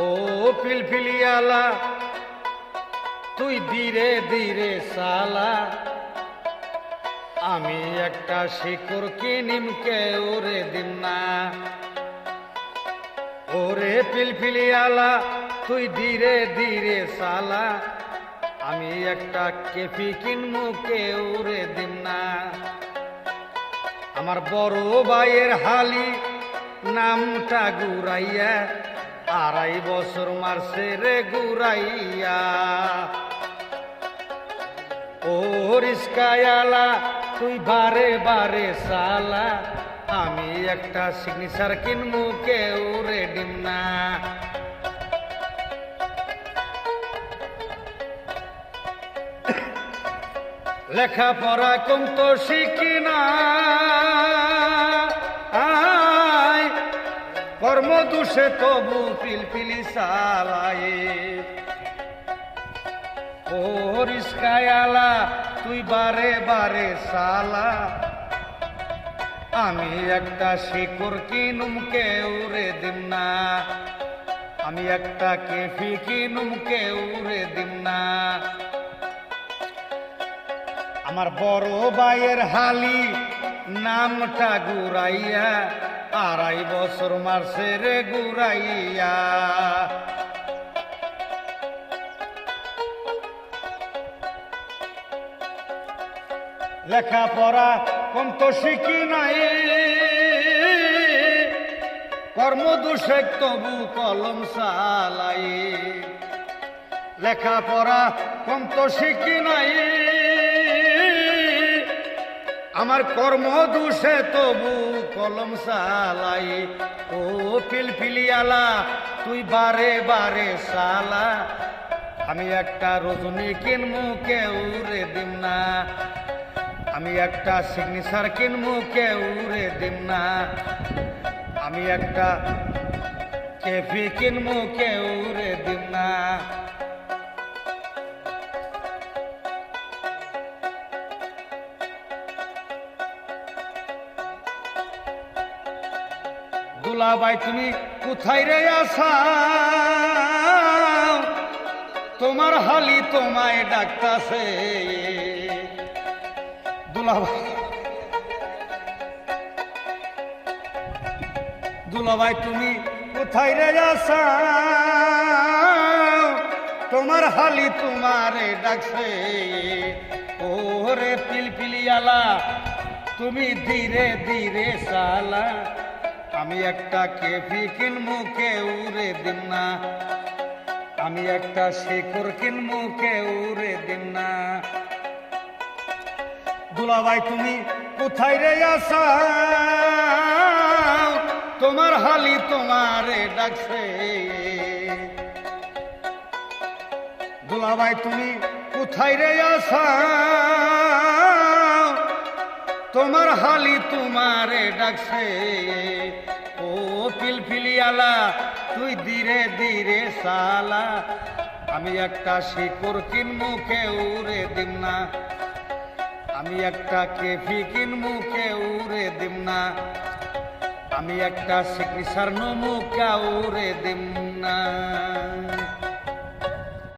ও পিলপিলিয়ালা তুই ধীরে ধীরে সালা। আমি একটা শিকড় কিনিমকে ওরে দিন না ওরে পিলপিলিয়ালা তুই ধীরে ধীরে সালা। আমি একটা কেপি কিনমুকে ওরে দিন না আমার বড় ভাইয়ের হালি নামটা গুরাইয়া আড়াই বছর মারছে রে গুরাইয়া ও রিস্কায়ালা তুই বারে বারে সালা। আমি একটা সিগনেচার কিনবো, কেউ রেডিম না। লেখাপড়া কম তো শিখি না। কর্ম দোষে তবু পিলপিলি সালায়ে ও রিস্কায়ালা তুই বারে বারে সালা আমি একটা শিকড় কিনুম, কেউ রে দিম না। আমি একটা কেফি কিনুম, কেউ রে দিম না। আমার বড় ভাইয়ের হালি, নামটা গুরাইয়া আড়াই বছর মারছে রে গুরাইয়া লেখাপড়া কম তো শিখি নাই। কর্মদোষে তবু কলম সালাই লেখাপড়া কম তো শিখি নাই। আমার কর্ম দুষে তবু কলম সালাই। ও পিলপিলিয়ালা তুই বারে বারে সালা। আমি একটা রজনী কিনমু কেউ রে দিম না। আমি একটা সিগনেচার কিনমু কেউ রে দিম না। আমি একটা কেফি কিনমু কেউ রে দিম না। দুলাবাই তুমি কোথায় রে আসা তোমার হালি তোমায় ডাকতাছে। দুলাভাই দুলাভাই তুমি কোথায় রে আসা তোমার হালি তোমারে ডাকছে। ওরে পিলপিলিয়ালা, তুমি ধীরে ধীরে সালা আমি একটা কেফি কিনবো, কেউ রে দিন না। আমি একটা শেখর কিনবো, কেউ রে দিন না। দুলাভাই, তুমি কোথায় রে আসা তোমার হালি তোমারে ডাকছে। দুলাভাই, তুমি কোথায় রে আসা তোমার হালি তোমারে ডাকছে। ও পিলপিলিয়ালা তুই ধীরে ধীরে সালা। আমি একটা শিকড় কিনবো কেউ রে দিম না। আমি একটা কেফি কিনবো কেউ রে দিম না। আমি একটা সিগনেচার নমু রে দিম না।